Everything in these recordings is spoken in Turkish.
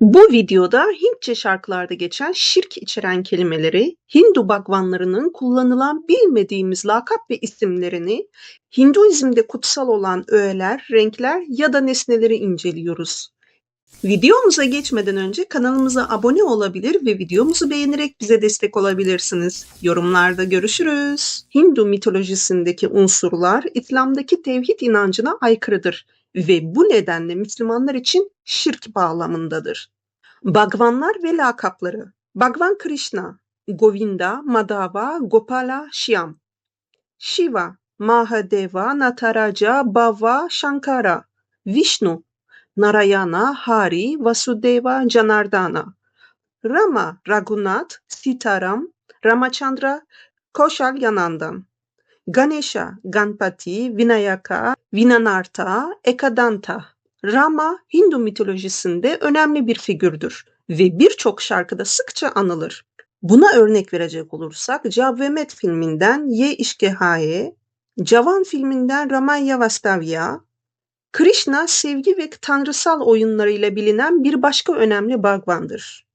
Bu videoda Hintçe şarkılarda geçen şirk içeren kelimeleri, Hindu bagvanlarının kullanılan bilmediğimiz lakap ve isimlerini, Hinduizm'de kutsal olan öğeler, renkler ya da nesneleri inceliyoruz. Videomuza geçmeden önce kanalımıza abone olabilir ve videomuzu beğenerek bize destek olabilirsiniz. Yorumlarda görüşürüz. Hindu mitolojisindeki unsurlar İslam'daki tevhid inancına aykırıdır ve bu nedenle Müslümanlar için şirk bağlamındadır. Bagvanlar ve lakapları Bhagwan Krishna, Govinda, Madhava, Gopala, Shyam. Shiva, Mahadeva, Nataraja, Bava, Shankara. Vishnu, Narayana, Hari, Vasudeva, Janardana. Rama, Raghunath, Sitaram, Ramachandra, Koshal Yanandan. Ganesha, Ganpati, Vinayaka, Vinanartha, Ekadanta. Rama, Hindu mitolojisinde önemli bir figürdür ve birçok şarkıda sıkça anılır. Buna örnek verecek olursak Javvemet filminden Ye İşke Haye, Cavan filminden Ramaya Vastavya, Krishna sevgi ve tanrısal oyunlarıyla bilinen bir başka önemli Bhagwan'dır.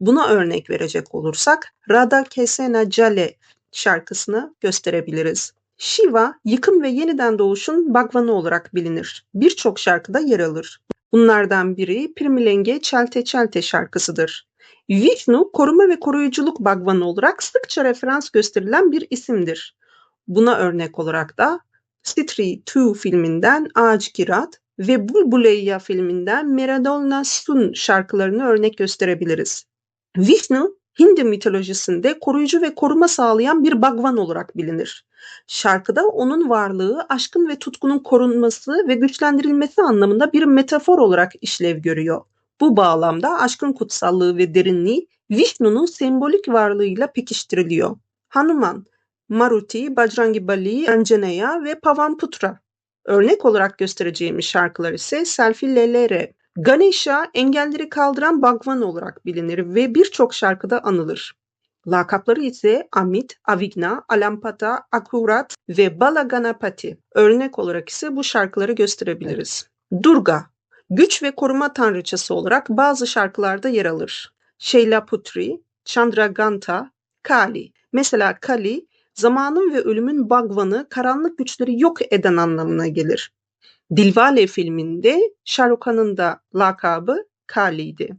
Buna örnek verecek olursak Radha Kesena Jale şarkısını gösterebiliriz. Shiva, yıkım ve yeniden doğuşun Bhagwan'ı olarak bilinir. Birçok şarkıda yer alır. Bunlardan biri Pirmilenge Çelte Çelte şarkısıdır. Vishnu, koruma ve koruyuculuk Bhagwan'ı olarak sıkça referans gösterilen bir isimdir. Buna örnek olarak da Stri 2 filminden Ağaç Kirat ve Bulbuleya filminden Meradolna Sun şarkılarını örnek gösterebiliriz. Vishnu, Hindi mitolojisinde koruyucu ve koruma sağlayan bir Bhagwan olarak bilinir. Şarkıda onun varlığı aşkın ve tutkunun korunması ve güçlendirilmesi anlamında bir metafor olarak işlev görüyor. Bu bağlamda aşkın kutsallığı ve derinliği Vishnu'nun sembolik varlığıyla pekiştiriliyor. Hanuman, Maruti, Bajrangibali, Anjaneya ve Pavanputra. Örnek olarak göstereceğimiz şarkılar ise Selfie Lelere. Ganesha engelleri kaldıran Bhagwan olarak bilinir ve birçok şarkıda anılır. Lakapları ise Amit, Avigna, Alampata, Akurat ve Balaganapati. Örnek olarak ise bu şarkıları gösterebiliriz. Durga, güç ve koruma tanrıçası olarak bazı şarkılarda yer alır. Shailaputri, Chandraganta, Kali. Mesela Kali, zamanın ve ölümün Bhagwan'ı karanlık güçleri yok eden anlamına gelir. Dilvale filminde Shahrukh da lakabı Kali'ydi.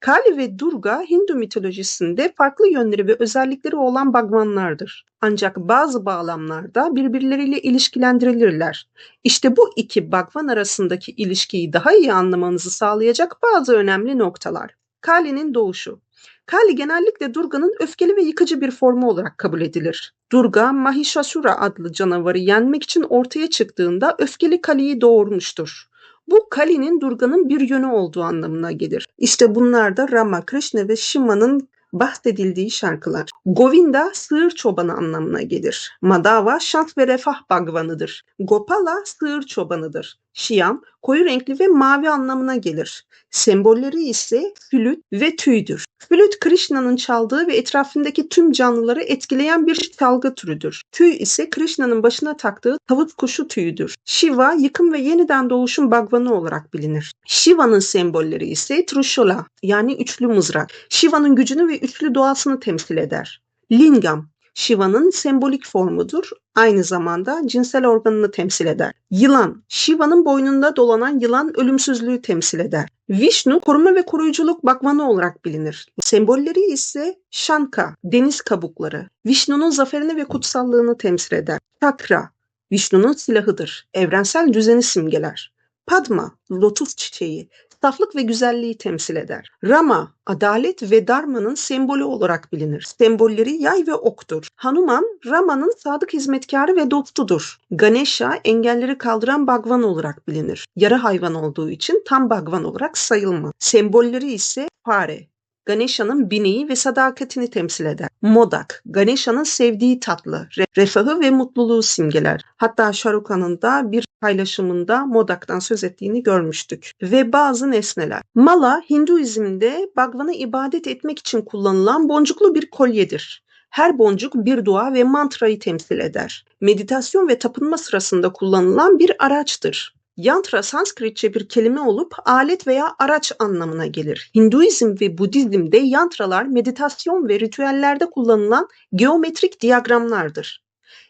Kali ve Durga Hindu mitolojisinde farklı yönleri ve özellikleri olan Bhagwanlardır. Ancak bazı bağlamlarda birbirleriyle ilişkilendirilirler. İşte bu iki Bhagwan arasındaki ilişkiyi daha iyi anlamanızı sağlayacak bazı önemli noktalar. Kali'nin doğuşu Kali genellikle Durga'nın öfkeli ve yıkıcı bir formu olarak kabul edilir. Durga, Mahishasura adlı canavarı yenmek için ortaya çıktığında öfkeli Kali'yi doğurmuştur. Bu Kali'nin Durga'nın bir yönü olduğu anlamına gelir. İşte bunlar da Rama, Krishna ve Shiva'nın bahsedildiği şarkılar. Govinda sığır çobanı anlamına gelir. Madava şans ve refah bagvanıdır. Gopala sığır çobanıdır. Şiyam koyu renkli ve mavi anlamına gelir. Sembolleri ise flüt ve tüydür. Flüt Krishna'nın çaldığı ve etrafındaki tüm canlıları etkileyen bir çalgı türüdür. Tüy ise Krishna'nın başına taktığı tavuk kuşu tüyüdür. Shiva yıkım ve yeniden doğuşun bagvanı olarak bilinir. Shiva'nın sembolleri ise Trishula yani üçlü mızrak. Shiva'nın gücünü ve üçlü doğasını temsil eder. Lingam Shiva'nın sembolik formudur. Aynı zamanda cinsel organını temsil eder. Yılan, Shiva'nın boynunda dolanan yılan ölümsüzlüğü temsil eder. Vishnu, koruma ve koruyuculuk bakmanı olarak bilinir. Sembolleri ise Shanka, deniz kabukları. Vishnu'nun zaferini ve kutsallığını temsil eder. Chakra, Vishnu'nun silahıdır. Evrensel düzeni simgeler. Padma, lotus çiçeği, saflık ve güzelliği temsil eder. Rama, adalet ve Dharma'nın sembolü olarak bilinir. Sembolleri yay ve oktur. Hanuman, Rama'nın sadık hizmetkarı ve dostudur. Ganesha, engelleri kaldıran Bhagwan olarak bilinir. Yarı hayvan olduğu için tam Bhagwan olarak sayılmaz. Sembolleri ise fare, Ganesha'nın bineği ve sadakatini temsil eder. Modak, Ganesha'nın sevdiği tatlı, refahı ve mutluluğu simgeler. Hatta Şarukhan'ın da bir paylaşımında Modak'tan söz ettiğini görmüştük. Ve bazı nesneler. Mala, Hinduizm'de Bhagwan'a ibadet etmek için kullanılan boncuklu bir kolyedir. Her boncuk bir dua ve mantrayı temsil eder. Meditasyon ve tapınma sırasında kullanılan bir araçtır. Yantra Sanskritçe bir kelime olup alet veya araç anlamına gelir. Hinduizm ve Budizm'de yantralar meditasyon ve ritüellerde kullanılan geometrik diyagramlardır.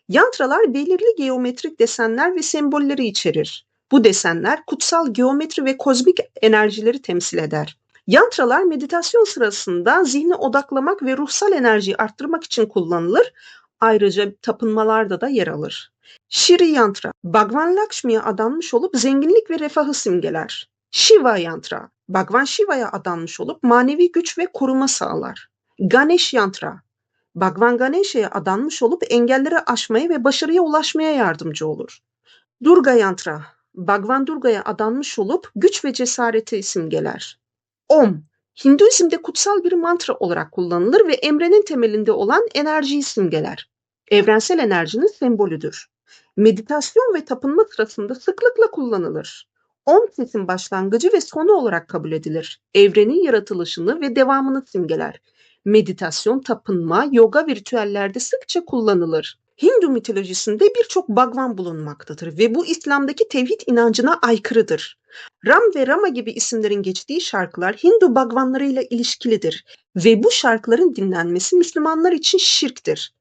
Yantralar belirli geometrik desenler ve sembolleri içerir. Bu desenler kutsal geometri ve kozmik enerjileri temsil eder. Yantralar meditasyon sırasında zihni odaklamak ve ruhsal enerjiyi arttırmak için kullanılır. Ayrıca tapınmalarda da yer alır. Shri Yantra, Bhagwan Lakshmi'ye adanmış olup zenginlik ve refahı simgeler. Shiva Yantra, Bhagwan Shiva'ya adanmış olup manevi güç ve koruma sağlar. Ganesh Yantra, Bhagwan Ganesha'ya adanmış olup engelleri aşmaya ve başarıya ulaşmaya yardımcı olur. Durga Yantra, Bhagwan Durga'ya adanmış olup güç ve cesareti simgeler. Om, Hinduizm'de kutsal bir mantra olarak kullanılır ve emrenin temelinde olan enerjiyi simgeler. Evrensel enerjinin sembolüdür. Meditasyon ve tapınma sırasında sıklıkla kullanılır. Om sesin başlangıcı ve sonu olarak kabul edilir. Evrenin yaratılışını ve devamını simgeler. Meditasyon, tapınma, yoga ritüellerde sıkça kullanılır. Hindu mitolojisinde birçok Bhagwan bulunmaktadır ve bu İslam'daki tevhid inancına aykırıdır. Ram ve Rama gibi isimlerin geçtiği şarkılar Hindu Bhagwanlarıyla ilişkilidir ve bu şarkıların dinlenmesi Müslümanlar için şirktir.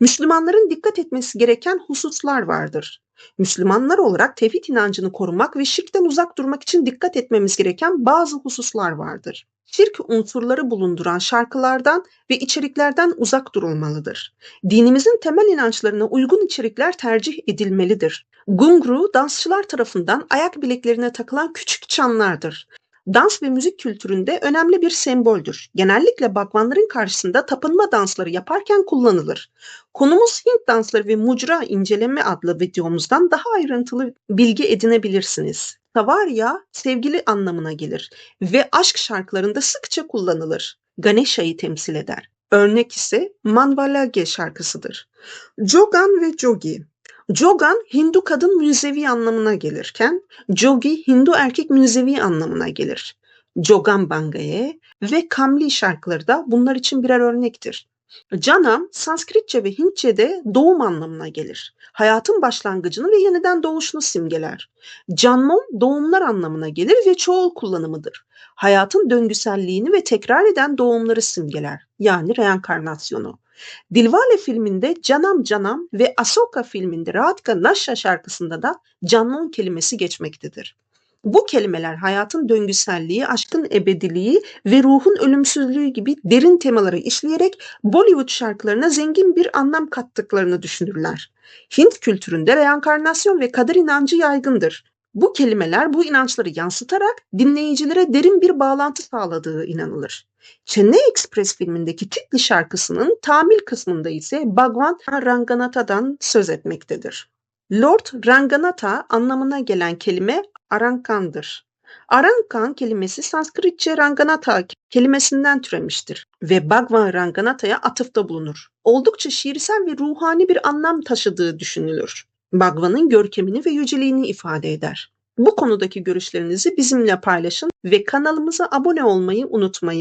Müslümanların dikkat etmesi gereken hususlar vardır. Müslümanlar olarak tevhid inancını korumak ve şirkten uzak durmak için dikkat etmemiz gereken bazı hususlar vardır. Şirk unsurları bulunduran şarkılardan ve içeriklerden uzak durulmalıdır. Dinimizin temel inançlarına uygun içerikler tercih edilmelidir. Gungru, dansçılar tarafından ayak bileklerine takılan küçük çanlardır. Dans ve müzik kültüründe önemli bir semboldür. Genellikle bakvanların karşısında tapınma dansları yaparken kullanılır. Konumuz Hint dansları ve mucra inceleme adlı videomuzdan daha ayrıntılı bilgi edinebilirsiniz. Savarya sevgili anlamına gelir ve aşk şarkılarında sıkça kullanılır. Ganesha'yı temsil eder. Örnek ise Manvalage şarkısıdır. Jogan ve Jogi Jogan Hindu kadın münzevi anlamına gelirken Jogi Hindu erkek münzevi anlamına gelir. Jogan Bangaye ve Kamli şarkıları da bunlar için birer örnektir. Canam Sanskritçe ve Hintçe'de doğum anlamına gelir. Hayatın başlangıcını ve yeniden doğuşunu simgeler. Canmon doğumlar anlamına gelir ve çoğul kullanımıdır. Hayatın döngüselliğini ve tekrar eden doğumları simgeler. Yani reenkarnasyonu. Dilwale filminde Canam Canam ve Asoka filminde Radhika Nasha şarkısında da Canmon kelimesi geçmektedir. Bu kelimeler hayatın döngüselliği, aşkın ebediliği ve ruhun ölümsüzlüğü gibi derin temaları işleyerek Bollywood şarkılarına zengin bir anlam kattıklarını düşünürler. Hint kültüründe reenkarnasyon ve kader inancı yaygındır. Bu kelimeler bu inançları yansıtarak dinleyicilere derin bir bağlantı sağladığı inanılır. Chennai Express filmindeki Titli şarkısının tamil kısmında ise Bhagwan Ranganatha'dan söz etmektedir. Lord Ranganatha anlamına gelen kelime Arankan'dır. Arankan kelimesi Sanskritçe Ranganatha kelimesinden türemiştir ve Bhagwan Ranganatha'ya atıfta bulunur. Oldukça şiirsel ve ruhani bir anlam taşıdığı düşünülür. Bhagwan'ın görkemini ve yüceliğini ifade eder. Bu konudaki görüşlerinizi bizimle paylaşın ve kanalımıza abone olmayı unutmayın.